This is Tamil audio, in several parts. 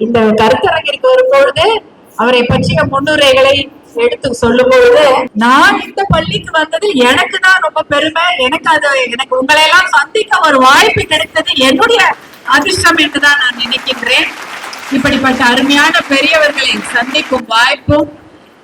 இந்த கருத்தரங்கிற்கு வரும்பொழுது அவரை பற்றிய முன்னுரைகளை எடுத்து சொல்லும் பொழுது நான் இந்த பள்ளிக்கு வந்ததில் எனக்கு தான் ரொம்ப பெருமை. எனக்கு அது எனக்கு உங்களை எல்லாம் சந்திக்க ஒரு வாய்ப்பு கிடைத்தது. என்னுடைய அதிர்ஷ்டம் என்றுதான் நான் நினைக்கின்றேன். இப்படிப்பட்ட அருமையான பெரியவர்களை சந்திக்கும் வாய்ப்பும்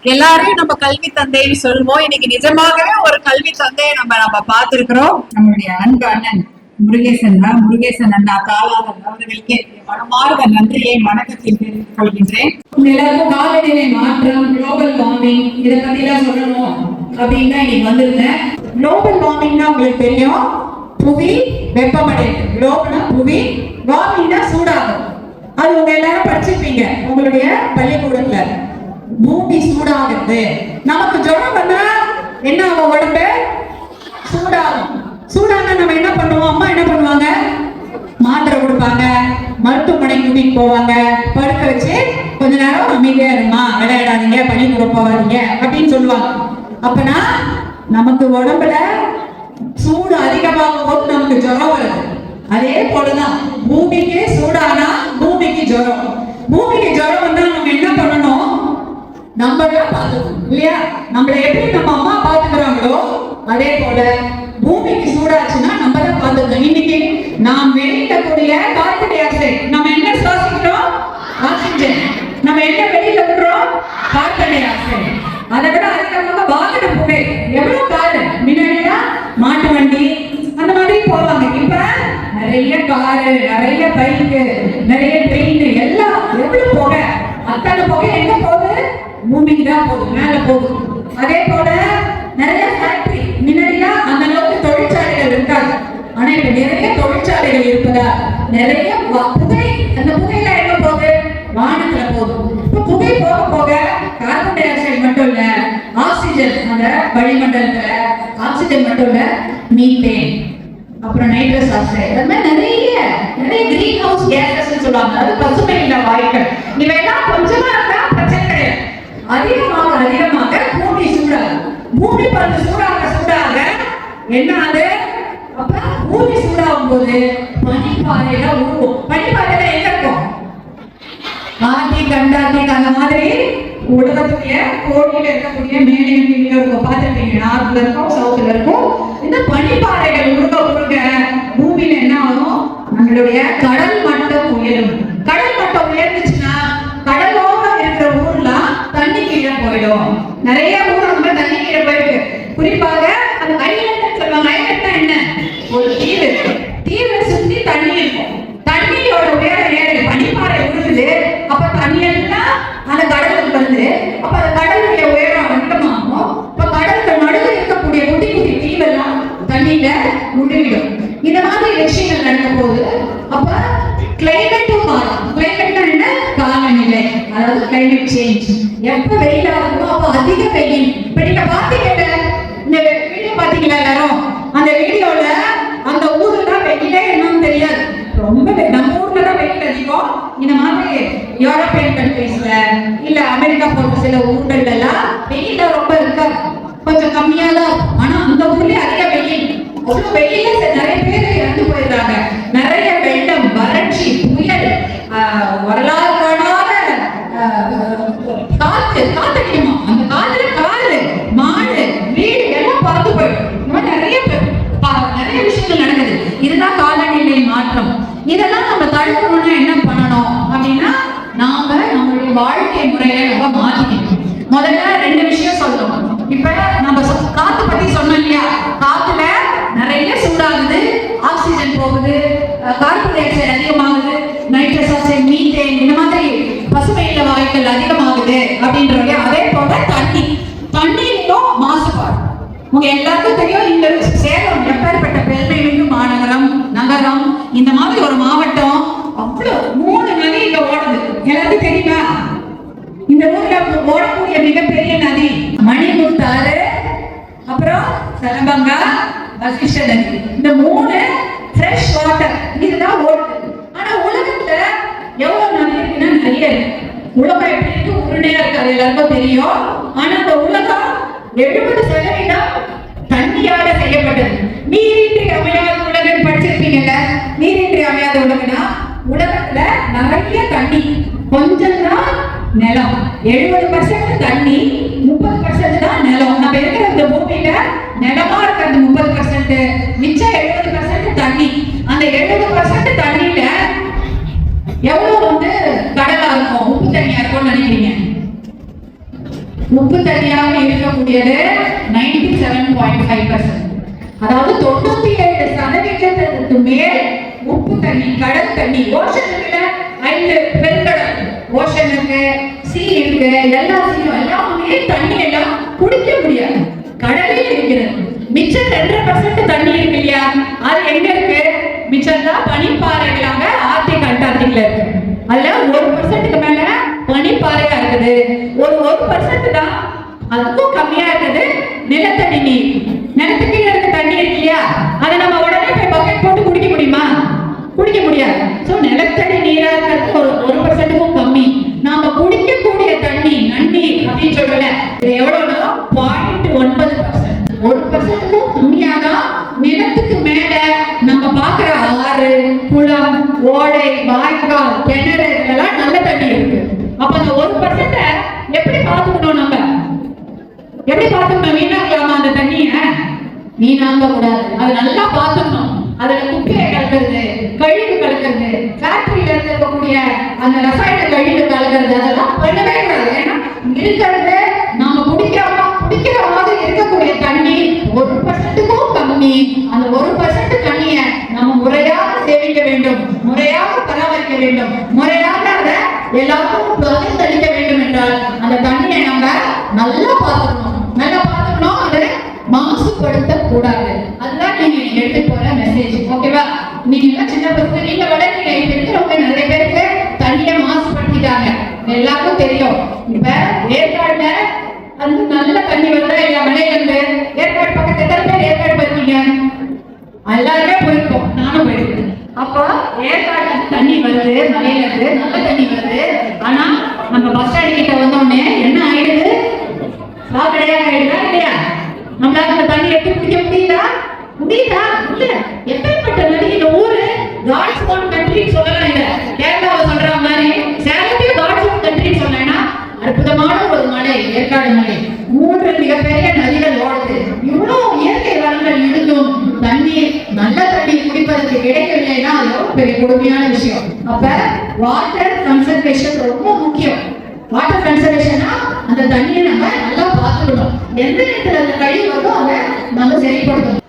எல்லாரையும் நம்ம கல்வி தந்தைன்னு சொல்லுவோம். இன்னைக்கு நிஜமாகவே ஒரு கல்வி தந்தையை நம்ம நம்ம பார்த்திருக்கிறோம். நம்மளுடைய அன்பு அண்ணன் முருகேசன் முருகேசன் அண்ணா காலாளர் அவர்களுக்கு மனமார்ந்த நன்றியை வணக்கத்தில் தெரிவித்துக் கொள்கின்றேன். எல்லாருக்கும் காலநிலை மாற்றம் குளோபல் வார்மிங் இதை பத்தி எல்லாம் சொல்லணும் அப்படின்னு தான் இன்னைக்கு வந்திருந்தேன். குளோபல் வார்மிங்னா உங்களுக்கு தெரியும். புவி வெப்பமடையுது குளோபல்னா புவி வார்மிங்னா சூடாகும். அது உங்க எல்லாரும் படிச்சிருப்பீங்க உங்களுடைய பள்ளிக்கூடத்துல. பூமி சூடாகுது. நமக்கு ஜுரம் வந்தா என்ன ஆகும் உடம்பு? சூடாகும். சூடாங்க நம்ம என்ன பண்ணுவோம்? அம்மா என்ன பண்ணுவாங்க? மாத்திரை கொடுப்பாங்க. மருத்துவமனை கூட்டிட்டு போவாங்க. படுக்க வச்சு கொஞ்ச நேரம் அமைதியா இருமா விளையாடாதீங்க பள்ளிக்கூட போகாதீங்க அப்படின்னு சொல்லுவாங்க. அப்பனா நமக்கு உடம்புல சூடு அதிகமாகும் போது நமக்கு ஜுரம் வருது. அதே போலதான் பூமிக்கு சூடானா பூமிக்கு ஜுரம். பூமிக்கு ஜுரம் வந்தா நம்ம என்ன பண்ணணும்? நம்ம பார்த்துக்கணும் இல்லையா? நம்மளை எப்படி நம்ம அம்மா பாத்துக்கிறாங்களோ அதே போல பூமிக்கு சூடாச்சுன்னா நம்ம தான் பார்த்துக்கணும் இன்னைக்கு நாம் வெளியிடக்கூடிய கார்பன் டை ஆக்சைடு நம்ம என்ன சுவாசிக்கிறோம்? ஆக்சிஜன். நம்ம என்ன வெளியில விடுறோம்? கார்பன் டை ஆக்சைடு அதை விட அதிகமாக வாகன புகை. எவ்வளவு காரு? முன்னாடியா மாட்டு வண்டி. அந்த மாதிரி போவாங்க. இப்ப நிறைய காரு நிறைய பைக்கு நிறைய ட்ரெயின் எல்லாம் எவ்வளவு புகை? அத்தனை புகை எங்க போகுது? பூமிக்கு தான் போகுது மேல போகுது. அதே போல நிறைய புகை அந்த புகையில எங்க போகுது? வானத்துல போகுது. இப்ப புகை போக போக கார்பன் டை ஆக்சைடு மட்டும் இல்ல ஆக்சிஜன் அந்த வளிமண்டலத்துல ஆக்சிஜன் மட்டும் இல்ல மீத்தேன் அப்புறம் நைட்ரஸ் ஆக்சைடு அது மாதிரி நிறைய நிறைய கிரீன் ஹவுஸ் கேஸஸ் சொல்லுவாங்க. அது பசுமை இல்ல வாயு இவையெல்லாம் கொஞ்சமா இருந்தா பிரச்சனை கிடையாது அதிகமாக அதிகமாக பூமி சூடாகும் பூமி பந்து சூடாக சூடாக என்ன ஆகுது அப்ப பூமி சூடாகும் போது பனிப்பாறையில உருவும் பனிப்பாறையில இருக்கும்? ஆர்டிக் அண்டார்டிக் அந்த மாதிரி உலகத்துடைய கோடியில இருக்கக்கூடிய மேலையும் கீழே இருக்கும் பார்த்துருக்கீங்க நார்த்ல இருக்கும் சவுத்துல இருக்கும். இந்த பனிப்பாறைகள் உருக உருக பூமியில என்ன ஆகும்? நம்மளுடைய கடல் மட்டம் உயரும் கடல் மட்டம் உயர்ந்துச்சுன்னா கடலோர இருக்கிற ஊர்லாம் தண்ணி கீழே போயிடும். நிறைய ஊர் ரொம்ப தண்ணி கீழே போயிருக்கு. குறிப்பாக அந்த ஐலண்ட் சொல்லுவாங்க. ஐலண்ட்னா என்ன? ஒரு தீவு. அந்த கடலுக்கு வந்து அப்ப அந்த கடலுடைய உயரம் அதிகமாகும் இப்ப கடலுக்கு நடுவில் இருக்கக்கூடிய குட்டி குட்டி தீவெல்லாம் தண்ணியில முழுகிடும். இந்த மாதிரி விஷயங்கள் நடக்கும் போது அப்ப கிளைமேட்டும் மாறும். கிளைமேட்னா என்ன? காலநிலை. அதாவது கிளைமேட் சேஞ்ச் எப்ப வெயில் ஆகுமோ அப்ப அதிக வெயில் இப்ப நீங்க பாத்தீங்கல்ல இந்த வீடியோ பாத்தீங்களா எல்லாரும் அந்த வீடியோல அந்த ஊர்ல தான் வெயிலே என்னன்னு தெரியாது ரொம்ப வெ- நம்ம ஊர்ல தான் வெயில் அதிகம் இந்த மாதிரி யூரோப்பியன் கண்ட்ரீஸ்ல இல்ல அமெரிக்கா போன்ற சில ஊர்கள்ல எல்லாம் வெயில ரொம்ப இருக்காது கொஞ்சம் கம்மியா தான் இருக்கும். ஆனா அந்த ஊர்லயே அதிக வெயில் அவ்வளவு வெயில ச- நிறைய பேர் இறந்து போயிருந்தாங்க நிறைய வெள்ளம் வறட்சி புயல் ஆஹ், வரலாறு காணாத ஆஹ், காத்து காத்தடிக்குமா அந்த காத்துல காரு மாடு வீடு எல்லாம் பறந்து போயிடும் இந்த மாதிரி நிறைய பே- பா- நிறைய விஷயங்கள் நடக்குது இதுதான் காலநிலை மாற்றம் இதெல்லாம் நம்ம தடுக்கணும்னா என்ன பண்ணணும் அப்படின்னா நாம நம்மளுடைய வாழ்க்கை முறையை நம்ம மாத்திக்கணும் முதல்ல ரெண்டு விஷயம் சொல்லணும் இப்ப நம்ம சொ- காத்து பத்தி சொன்னோம் இல்லையா? காத்துல நிறைய சூடாகுது. ஆக்சிஜன் போகுது. கார்பன் டை ஆக்சைடு அதிகமாகுது. நைட்ரஸ் ஆக்சைடு மீத்தேன் இந்த மாதிரி பசுமை இல்ல வாயுக்கள் அதிகமாகுது அப்படின்றவங்க அதே போல தண்ணி. தண்ணீரிலும் மாசுபாடு. உங்க எல்லாருக்கும் தெரியும் இந்த சேலம் எப்பேற்பட்ட பெருமை மிகு மாநகரம் நகரம். இந்த மாதிரி ஒரு மாவட்டம் அவ்வளவு மூணு நதி இங்க ஓடுது. எல்லாருக்கும் தெரியுமா? இந்த ஊர்ல ஓடக்கூடிய மிகப்பெரிய நதி மணிமுத்தாறு அப்புறம் சலபங்கா வசிஷ்ட நதி இந்த மூணு ஃப்ரெஷ் வாட்டர் இதுதான் ஓடுது ஆனா உலகத்துல எவ்வளவு நதி இருக்குன்னா நிறைய இருக்கு. உலகம் எப்படி இருக்கு? உருண்டையா இருக்கு. அது எல்லாருக்கும் தெரியும். ஆனா அந்த உலகம் எழுபது சதவீதம் தண்ணியால செய்யப்பட்டது. நீரின்றி அமையாத உலகம் படிச்சிருப்பீங்கல்ல? நீரின்றி அமையாத உலகம்னா உலகத்துல நிறைய தண்ணி. கொஞ்சம் தான் நிலம். எழுபது பர்சன்ட் தண்ணி முப்பது பர்சன்ட் தான் நிலம் நம்ம இருக்கிற இந்த பூமியில நிலமா இருக்கிறது முப்பது பர்சன்ட் மிச்சம் எழுபது பர்சன்ட் தண்ணி அந்த எழுபது பர்சன்ட் தண்ணியில எவ்வளவு வந்து கடலா இருக்கும்? உப்பு தண்ணியா இருக்கும்னு நினைக்கிறீங்க? உப்பு தண்ணியாக இருக்கக்கூடியது ninety seven point five percent அதாவது தொண்ணூத்தி ஏழு சதவீதத்திற்கு மேல் உப்பு தண்ணி கடல் தண்ணி ஓஷன் இருக்குல்ல? ஐந்து பெருங்கடல் ஓஷன் இருக்கு சீ இருக்கு எல்லா சீயும் எல்லாமே தண்ணி எல்லாம் குடிக்க முடியாது. கடலே இருக்கிறது. மிச்சம் ரெண்டரை பர்சன்ட் தண்ணி இருக்கு இல்லையா? அது எங்க இருக்கு? மிச்சம்தான் பனிப்பாறைகளாக ஆர்டிக் அண்டார்டிக்ல இருக்கு. அதுல ஒரு பர்சன்ட்டுக்கு மேல பனிப்பாறையா இருக்குது. ஒரு ஒரு பர்சன்ட் தான் அதுக்கும் கம்மியா இருக்குது. நிலத்தடி நீர். நிலத்துக்கு கீழ இருக்க தண்ணி இருக்கு இல்லையா? அதை நம்ம உடனே போய் பக்கெட் போட்டு குடிக்க முடியுமா? குடிக்க முடியாது. ஸோ நிலத்தடி நீரா இருக்கிறது ஒரு ஒரு பர்சன்ட்டுக்கும் கம்மி. நாம குடிக்கக்கூடிய தண்ணி நன்னீர் அப்படின்னு சொல்லல இது எவ்வளவுனா பாயிண்ட் ஒன்பது பர்சன்ட் ஒரு பர்சன்ட்டுக்கும் கம்மியாக நிலத்துக்கு மேல ஓடை வாய்க்கால் கிணறு இதெல்லாம் நல்ல தண்ணி இருக்கு. அப்ப அந்த ஒரு பர்சன்ட எப்படி பாத்துக்கணும் நம்ம? எப்படி பாத்துக்கணும் வீணாக்கலாமா அந்த தண்ணிய? வீணாக்க கூடாது அது நல்லா பாத்துக்கணும் அதுல குப்பையை கலக்கிறது கழிவு கலக்கிறது ஃபேக்டரியில இருக்கக்கூடிய அந்த ரசாயன கழிவு கலக்கிறது அதெல்லாம் பண்ணவே கூடாது. ஏன்னா இருக்கிறது நாம குடிக்கிறோமா குடிக்கிற மாதிரி இருக்கக்கூடிய தண்ணி ஒரு பர்சன்ட்டுக்கும் கம்மி அந்த ஒரு பர்சன்ட் தண்ணிய நம்ம முறையாக சேமிக்க வேண்டும் முறையாக பராமரிக்க வேண்டும். முறையாக அதை எல்லாருக்கும் பகிர்ந்தளிக்க வேண்டும் என்றால் அந்த தண்ணியை நம்ம நல்லா பார்த்துக்கணும். நல்லா பார்த்துக்கணும் அதை மாசுபடுத்த கூடாது அதுதான் நீங்க எடுத்து போற மெசேஜ் ஓகேவா நீங்க சின்ன பசங்க நீங்க விட நீங்க இப்ப இருக்கிறவங்க நிறைய பேருக்கு தண்ணியை மாசுபடுத்திட்டாங்க. எல்லாருக்கும் தெரியும். இப்ப ஏற்காடுல அது நல்ல தண்ணி வருதா இல்லையா மலையில இருந்து ஏற்காடு பக்கத்துல எத்தனை பேர் ஏற்காடு போயிருக்கீங்க எல்லாருமே போயிருக்கோம் நானும் போயிருக்கேன் அப்போ ஏற்காடுல இருந்து தண்ணி வருது மலையில இருந்து நல்ல தண்ணி வருது ஆனா நம்ம பஸ் ஸ்டாண்ட் கிட்ட வந்தோடனே என்ன ஆயிடுது சாக்கடையாக ஆயிடுதா இல்லையா நம்மளால அந்த தண்ணி எடுத்து குடிக்க முடியுதா முடியுதா இல்ல எப்பேற்பட்ட நதி இந்த ஊரு காட்ஸ் ஓன் கண்ட்ரின்னு சொல்லலாம் இல்ல கேரளாவை சொல்ற மாதிரி சேலத்தையும் காட்ஸ் ஓன் கண்ட்ரின்னு சொன்னேன்னா அற்புதமான ஒரு மலை ஏற்காடு மலை. மூன்று மிகப்பெரிய நதிகள் ஓடுது. இவ்வளவு இயற்கை வளங்கள் இருந்தும் தண்ணீர் நல்ல தண்ணீர் குடிப்பதற்கு கிடைக்கவில்லைன்னா அது ரொம்ப பெரிய கொடுமையான விஷயம். அப்ப வாட்டர் கன்சர்வேஷன் ரொம்ப முக்கியம். வாட்டர் கன்சர்வேஷனா அந்த தண்ணியை நம்ம நல்லா பார்த்துக்கணும். எந்த இடத்துல அந்த கழிவு வருதோ அதை நம்ம சரிப்படுத்தணும்.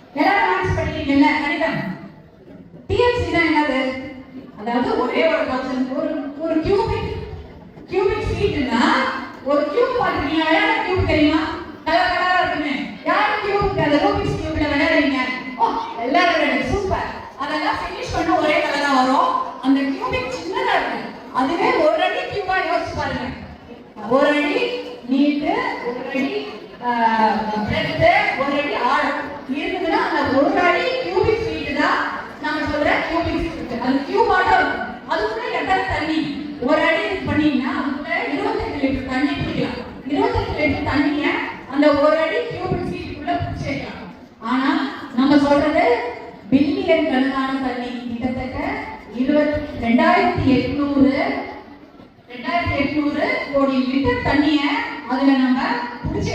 டிஎம்சினா என்னது? அதாவது ஒரே ஒரு கான்செப்ட் ஒரு ஒரு கியூபிக் கியூபிக் ஃபீட்னா ஒரு கியூப் பார்த்துருக்கீங்க விளையாட கியூப் தெரியுமா? கலர் கலரா இருக்குமே. யார் கியூப் அந்த ரூபிக்ஸ் கியூப்ல விளையாடுறீங்க. ஓ எல்லாரும் சூப்பர் அதெல்லாம் ஃபினிஷ் பண்ண ஒரே கலரா வரும். அந்த கியூபிக் சின்னதா இருக்கு. அதுவே ஒரு அடி கியூபா யோசிச்சு பாருங்க ஒரு அடி நீட்டு ஒரு அடி பிரெத்து ஒரு அடி ஆழம் இருக்குதுன்னா அந்த ஒரு அடி கியூபிக் ஃபீட் தான் நம்ம சொல்ற கியூபிக் ஃபீட் அது கியூப் ஆட்டம் இருக்கும் அதுக்குள்ள எத்தனை தண்ணி ஒரு அடி இது பண்ணீங்கன்னா அதுக்குள்ள இருபத்தெட்டு லிட்டர் தண்ணி பிடிக்கலாம் இருபத்தெட்டு லிட்டர் தண்ணிய அந்த ஒரு அடி கியூபிக் ஃபீட்டுக்குள்ள பிடிச்சி வைக்கலாம் ஆனா நம்ம சொல்றது பில்லியன் கணக்கான தண்ணி கிட்டத்தட்ட இருபத்தி ரெண்டாயிரத்தி எட்நூறு ரெண்டாயிரத்தி எட்நூறு கோடி லிட்டர் தண்ணிய அதுல நம்ம பிடிச்சி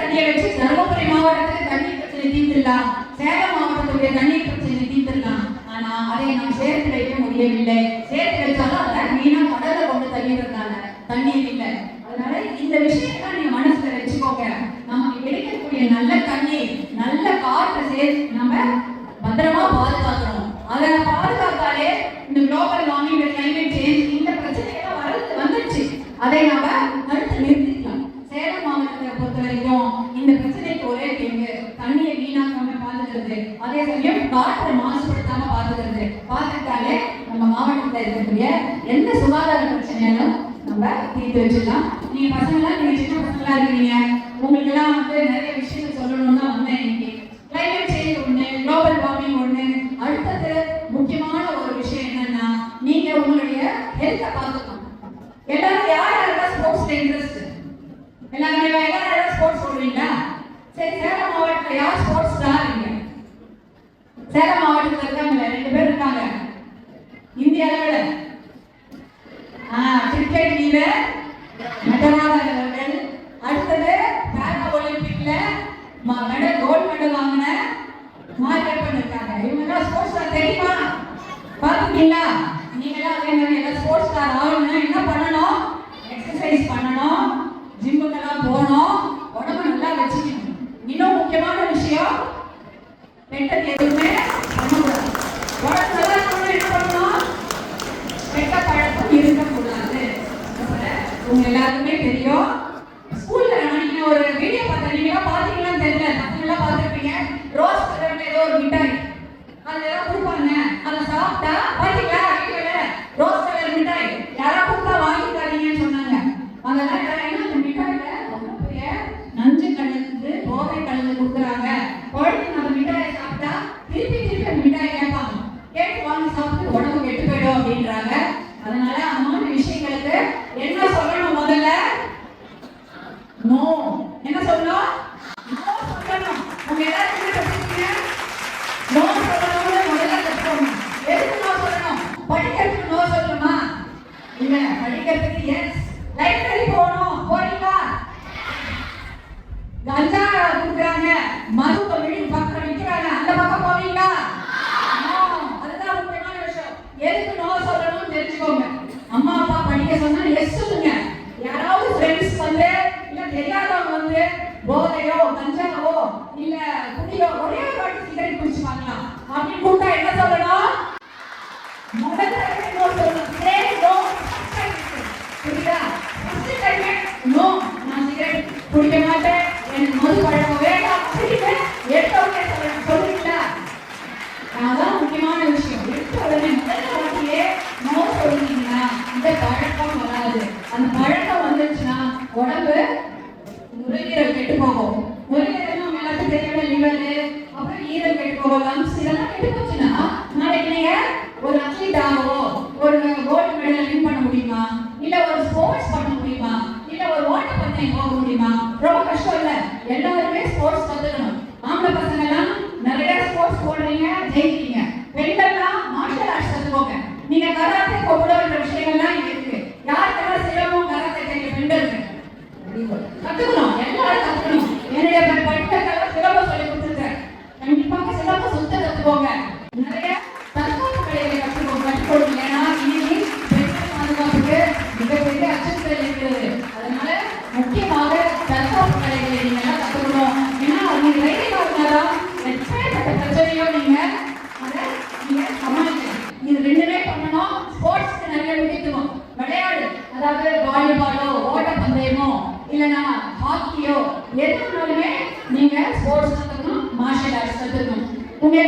தண்ணியை வச்சு தருமபுரி மாவட்டத்துக்கு தண்ணீர் பிரச்சனை தீர்த்திடலாம் சேலம் மாவட்டத்துடைய தண்ணீர் பிரச்சனை தீர்த்திடலாம் ஆனா அதை நாம் சேர்த்து வைக்க முடியவில்லை. சேர்த்து வச்சாலும் நம்ம மாவட்டத்தில் இருக்கக்கூடிய எந்த சுகாதார பிரச்சனையாலும் நம்ம தீர்த்து வச்சிடலாம். நீங்க பசங்களாம் நீங்க சின்ன பசங்களா இருக்கீங்க. உங்களுக்கு எல்லாம் வந்து நிறைய விஷயங்கள் சொல்லணும்னு தான் வந்தேன் இன்னைக்கு. கிளைமேட் சேஞ்ச் ஒண்ணு குளோபல் வார்மிங் ஒண்ணு. அடுத்தது முக்கியமான ஒரு விஷயம் என்னன்னா நீங்க உங்களுடைய ஹெல்த்தை பார்த்துக்கணும். எல்லாரும் யார் யாரெல்லாம் ஸ்போர்ட்ஸ்ல இன்ட்ரெஸ்ட் எல்லாருமே யார் யாரும் ஸ்போர்ட்ஸ் சொல்றீங்களா சரி சேலம் மாவட்டத்தில் யார் ஸ்போர்ட்ஸ் தான் இருக்கீங்க சேலம் மாவட்டத்தில் இருக்காங்க ரெண்டு பேர் இருக்காங்க. இந்திய அளவில் கிரிக்கெட் வீரர் நடராஜன் அவர்கள் அடுத்தது பேரா ஒலிம்பிக்ல மெடல் கோல்ட் மெடல் வாங்கின மாரியப்பன் பண்ணிருக்காங்க இவங்க ஸ்போர்ட்ஸ் தெரியுமா? பார்த்துட்டீங்களா நீங்களாம் அதே மாதிரி எல்லாம் ஸ்போர்ட்ஸ் ஸ்டார் ஆகணும்னா என்ன பண்ணணும் எக்ஸசைஸ் பண்ணணும் ஜிம்முக்கெல்லாம் போகணும் உடம்பு நல்லா வச்சுக்கணும் இன்னும் முக்கியமான விஷயம் பெண்கள் எதுவுமே பண்ணக்கூடாது உடம்பு நல்லா இருக்கணும்னா என்ன பண்ணணும் கெட்ட பழக்கம் இருக்கக்கூடாது அப்புறம் உங்க எல்லாருக்குமே தெரியும் ஸ்கூல்ல நீங்க ஒரு வீடியோ பார்த்தா நீங்க பாத்தீங்களான்னு தெரியல பசங்க பார்த்துருப்பீங்க ரோஸ் கலர்ல ஏதோ ஒரு மிட்டாய் அதுல ஏதோ கொடுப்பாங்க அதை சாப்பிட்டா பாத்தீங்களா வீடியோல ரோஸ் கலர் மிட்டாய் யாரா கொடுத்தா வாங்கிக்காதீங்கன்னு சொன்னாங்க அதெல்லாம் யாரா என்ன அந்த மிட்டாயில ரொம்ப பெரிய நஞ்சு கலந்து போதை கலந்து கொடுக்குறாங்க குழந்தைங்க அந்த மிட்டாயை சாப்பிட்டா திருப்பி திருப்பி அந்த மிட்டாயை கேட்பாங்க கேட்டு வாங்கி சாப்பிட்டு உடம்பு கெட்டு போயிடும் அப்படின்றாங்க அதனால அந்த மாதிரி விஷயங்களுக்கு என்ன சொல்லணும் முதல்ல நோ என்ன சொல்லணும் நோ சொல்லணும் உங்க எல்லாரும் என்ன கத்துக்கீங்க நோ சொல்லணும்னு முதல்ல கத்துக்கணும் எதுக்கு நோ சொல்லணும் படிக்கிறதுக்கு நோ சொல்லணுமா இல்ல படிக்கிறதுக்கு எஸ் லைப்ரரி போகணும் போறீங்களா கஞ்சா குடுக்குறாங்க மது வீடு பக்கம் விற்கிறாங்க அந்த பக்கம் போவீங்களா No. அதுதான் முக்கியமான விஷயம் எதுக்கு நோ சொல்லணும்னு தெரிஞ்சுக்கோங்க அம்மா அப்பா படிக்க சொன்னா எஸ் சொல்லுங்க யாராவது ஃப்ரெண்ட்ஸ் வந்து இல்ல தெரியாதவங்க வந்து போதையோ கஞ்சாவோ இல்ல குடியோ ஒரே ஒரு வாட்டி சிகரெட் குடிச்சு பார்க்கலாம் அப்படின்னு கூட்டா என்ன சொல்லணும் முதல்ல நோ சொல்லணும் சே நோ புரியுதா ஃபர்ஸ்ட் டைம் நோ நான் சிகரெட் குடிக்க மாட்டேன் எனக்கு மது பழக்கம் வேண்டாம் அப்படின்னு எடுத்தவங்க சொல்லணும் சொல்றீங்களா அதான் முக்கியமான விஷயம். எடுத்த உடனே முதல்ல நோ சொல்லிட்டீங்கன்னா இந்த பழக்கம் வராது. அந்த பழக்கம் வந்துச்சுன்னா உடம்பு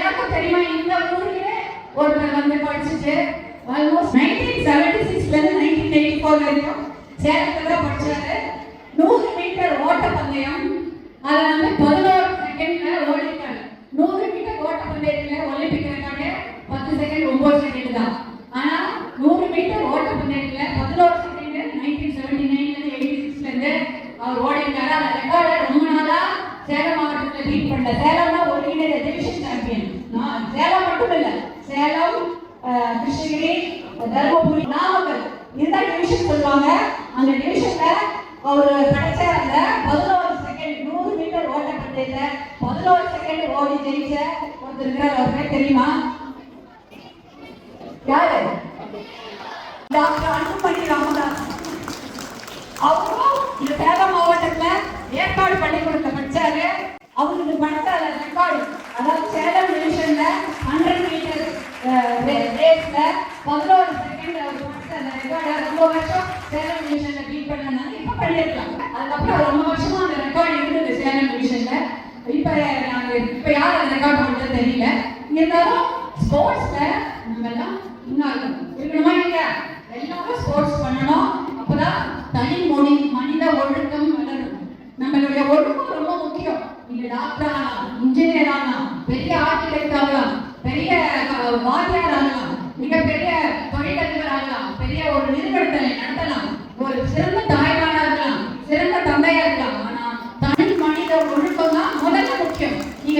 எனக்கும் தெரியுமா இந்த ஊர்லயே ஒருத்தர் வந்து படிச்சுட்டு ஆல்மோஸ்ட் நைன்டீன் செவன்டி சிக்ஸ்ல இருந்து நைன்டீன் எயிட்டி ஃபோர் வரைக்கும் சேலத்துல தான் படிச்சாரு. நூறு மீட்டர் ஓட்டப்பந்தயம். அதை வந்து பதினோரு செகண்ட்ல ஓடிட்டாங்க நூறு மீட்டர் ஓட்டப்பந்தயத்துல ஒலிம்பிக் ரெக்கார்டு பத்து செகண்ட் ஒன்பது செகண்ட் தான். ஆனா நூறு மீட்டர் ஓட்டப்பந்தயத்துல பதினோரு செகண்ட் நைன்டீன் செவன்டி நைன்ல இருந்து எயிட்டி சிக்ஸ்ல இருந்து அவர் ஓடிட்டாரு அந்த ரெக்கார்டை ரொம்ப நாளா சேலம் மாவட்டத்தில் பீட் பண்ணல. சேலம்னா ஒரு ஒருங்கிணைந்த டிவிஷன் சாம்பியன் சேலம் மட்டும் இல்ல சேலம் கிருஷ்ணகிரி தருமபுரி நாமக்கல். இதுதான் டிவிஷன் சொல்லுவாங்க. அந்த டிவிஷன்ல அவர் கிடைச்ச அந்த பதினோரு செகண்ட் நூறு மீட்டர் ஓட்டப்பந்தயத்துல பதினோரு செகண்ட் ஓடி ஜெயிச்ச ஒருத்தர் இருக்கிறார் பேர் தெரியுமா? யாரு? டாக்டர் அன்புமணி ராமதாஸ். அவரும் இந்த சேலம் மாவட்டத்துல ஏற்பாடு பண்ணி கொடுத்த படிச்சாரு. அவருக்கு படித்த ரெக்கார்டு அதாவது சேலம் டிவிஷன்ல ஹண்ட்ரட் மீட்டர் ரேஸ்ல பதினோரு செகண்ட் அவர் படித்த அந்த ரெக்கார்டை ரொம்ப வருஷம் சேலம் டிவிஷன்ல பீட் பண்ணனால இப்ப பண்ணிருக்கலாம். அதுக்கப்புறம் ரொம்ப வருஷமா அந்த ரெக்கார்டு இருந்தது சேலம் டிவிஷன்ல இப்ப நாங்க இப்ப யார் அந்த ரெக்கார்ட் பண்றது தெரியல. இருந்தாலும் ஸ்போர்ட்ஸ்ல நம்ம எல்லாம் இன்னும் இருக்கணுமா இல்லையா? எல்லாரும் ஸ்போர்ட்ஸ் பண்ணணும். அப்பதான் தனி மொழி மனித ஒழுக்கம் வளரும். நம்மளுடைய ஒழுக்கம் ரொம்ப நீங்க டாக்டர் ஆகலாம் இன்ஜினியர் ஆகலாம் பெரிய ஆர்கிடெக்ட் ஆகலாம் பெரிய அஹ், வாத்தியார் ஆகலாம் மிகப்பெரிய தொழிலதிபர் ஆகலாம் பெரிய ஒரு நிறுவனத்தை நடத்தலாம் ஒரு சிறந்த தாய்மாரா இருக்கலாம் சிறந்த தந்தையா இருக்கலாம். ஆனா தனி மனித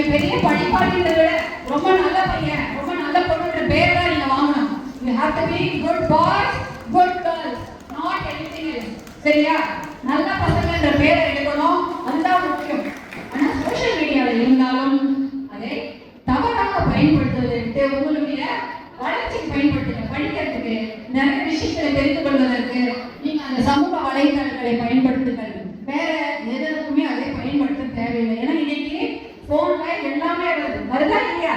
பெரிய படிப்பாளின்றதை விட ரொம்ப நல்ல பையன் ரொம்ப நல்ல பொண்ணுன்ற பேர் தான் நீங்க வாங்கணும். You have to be good boys good girls not anything else சரியா? நல்ல பசங்கன்ற பேரை எடுக்கணும் அதுதான் முக்கியம் ஆனா சோஷியல் மீடியாவில் இருந்தாலும் அதை தவறாக பயன்படுத்துவதை விட்டு உங்களுடைய வளர்ச்சிக்கு பயன்படுத்துங்க படிக்கிறதுக்கு நிறைய விஷயங்களை தெரிந்து கொள்வதற்கு நீங்க அந்த சமூக வலைதளங்களை பயன்படுத்துங்கள் வேற எதற்குமே அதை பயன்படுத்த தேவையில்லை ஏன்னா இன்னைக்கு போன்ல எல்லாமே வருது வருதா இல்லையா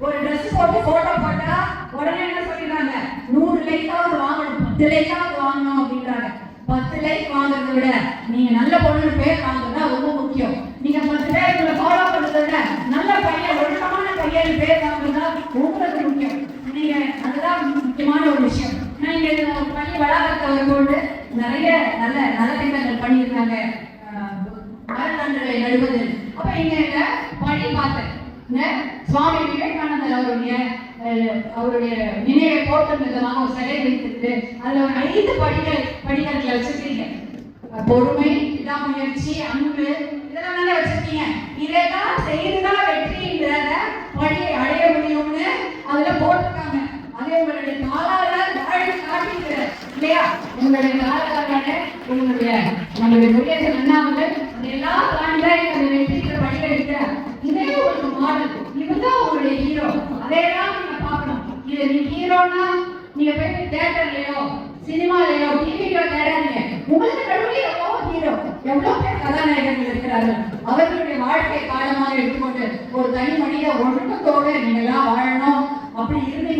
ஒரு ட்ரெஸ் போட்டு போட்டோ போட்டா உடனே என்ன சொல்லிடுறாங்க நூறு லைக்காவது வாங்கணும் பத்து லைக்காவது வாங்கணும் அப்படின்றாங்க பத்து லைக் வாங்குறதை விட நீங்க நல்ல பொண்ணு பேர் வாங்குறதா ரொம்ப முக்கியம் நீங்க பத்து பேர் உங்களை ஃபாலோ பண்றதை விட நல்ல பையன் ஒழுக்கமான பையன் பேர் வாங்குறதா உங்களுக்கு முக்கியம் நீங்க அதுதான் முக்கியமான ஒரு விஷயம் நான் இங்க இந்த பள்ளி வளாகத்தை வரும்போது நிறைய நல்ல நல்ல திட்டங்கள் பண்ணியிருக்காங்க அஹ், மரக்கன்றுகளை நடுவது. அப்ப இங்க பணி பார்த்தேன் சுவாமி விவேகானந்தர் அவருடைய அவருடைய நினைவை போற்றும் விதமாக ஒரு சிலை வைத்திருக்கு. அதுல ஒரு ஐந்து படிகள் படிக்கல்களை வச்சிருக்கீங்க. அஹ், பொறுமை விடாமுயற்சி அன்பு இதெல்லாம் தானே வச்சிருக்கீங்க. இதெல்லாம் செய்துதான் வெற்றின்றத படியை அடைய முடியும்னு அதுல போட்டிருக்காங்க. அதே உங்களுடைய காலால வாழ்ந்து காட்டிக்கிறார் இல்லையா? உங்களுடைய காலால உங்களுடைய நம்மளுடைய குடியரசு அண்ணாமலை அதெல்லாம் தாண்டி தான் இந்த வெற்றிக்கிற படியில இருக்கிறார் இதே உங்களுக்கு மாடல் இதுதான் உங்களுடைய ஹீரோ அதையெல்லாம் நீங்க பார்க்கணும். இது நீ ஹீரோனா நீங்க போய் தேட்டர்லயோ சினிமாலயோ டிவிலயோ தேடாதீங்க. உங்களுக்கு நடுவில் எவ்வளோ ஹீரோ எவ்வளோ பேர் கதாநாயகர்கள் இருக்கிறார்கள். அவர்களுடைய வாழ்க்கை காலமாக எடுத்துக்கொண்டு ஒரு தனி மனித ஒழுக்கத்தோடு நீங்க எல்லாம் வாழணும். அப்படி இருந்தீங்கன்னா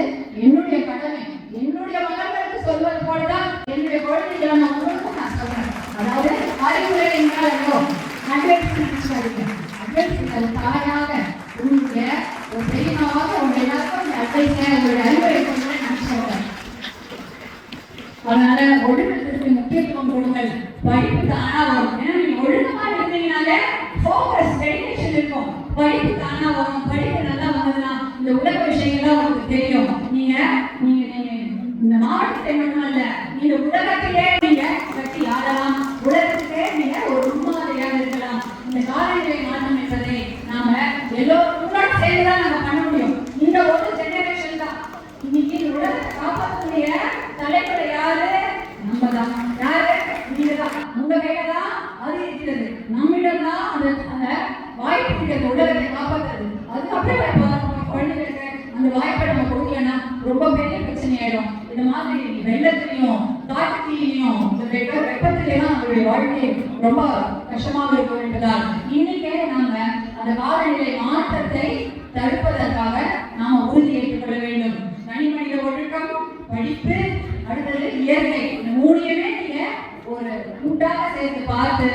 சொல்லுவது என்னுடைய கடமை. என்னுடைய மகன்களுக்கு சொல்வது போலதான் என்னுடைய குழந்தைகளை நான் உங்களுக்கும் நான் சொல்றேன். அதாவது அறிவுரை என்றால் அட்வைஸ் தாயாக உங்களுடைய ஒரு பெரியமாவாக உங்களுடைய எல்லாருக்கும் அட்வைஸ் அறிவுரை நான் சொல்றேன். அதனால ஒழுக்கம் படிப்பு அடுத்தது இயற்கை. இந்த மூணையுமே நீங்க ஒரு கூட்டாக சேர்ந்து பார்த்து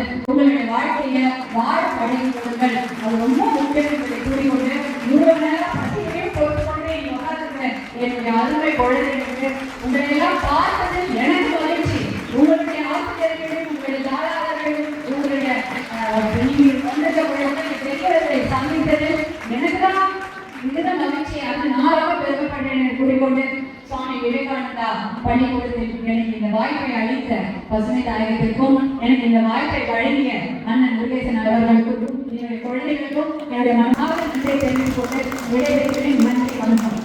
தாயகத்திற்கும் எனக்கு இந்த வாய்ப்பை வழங்கிய அண்ணன் முருகேசன் அவர்களுக்கும் என்னுடைய குழந்தைகளுக்கும் என்னுடைய மனமார்ந்த நன்றியை தெரிவித்துக் கொண்டு விடைபெறுகிறேன் நன்றி வணக்கம்.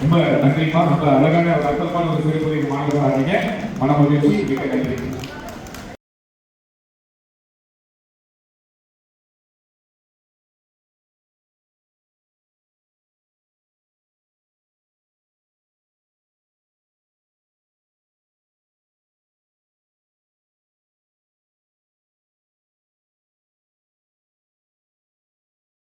ரொம்ப நன்றிமா ரொம்ப அழகான ஒரு அர்த்தமான ஒரு சிறப்பு மாணவராக மனமகிழ்ச்சி மகிழ்ச்சி நன்றி.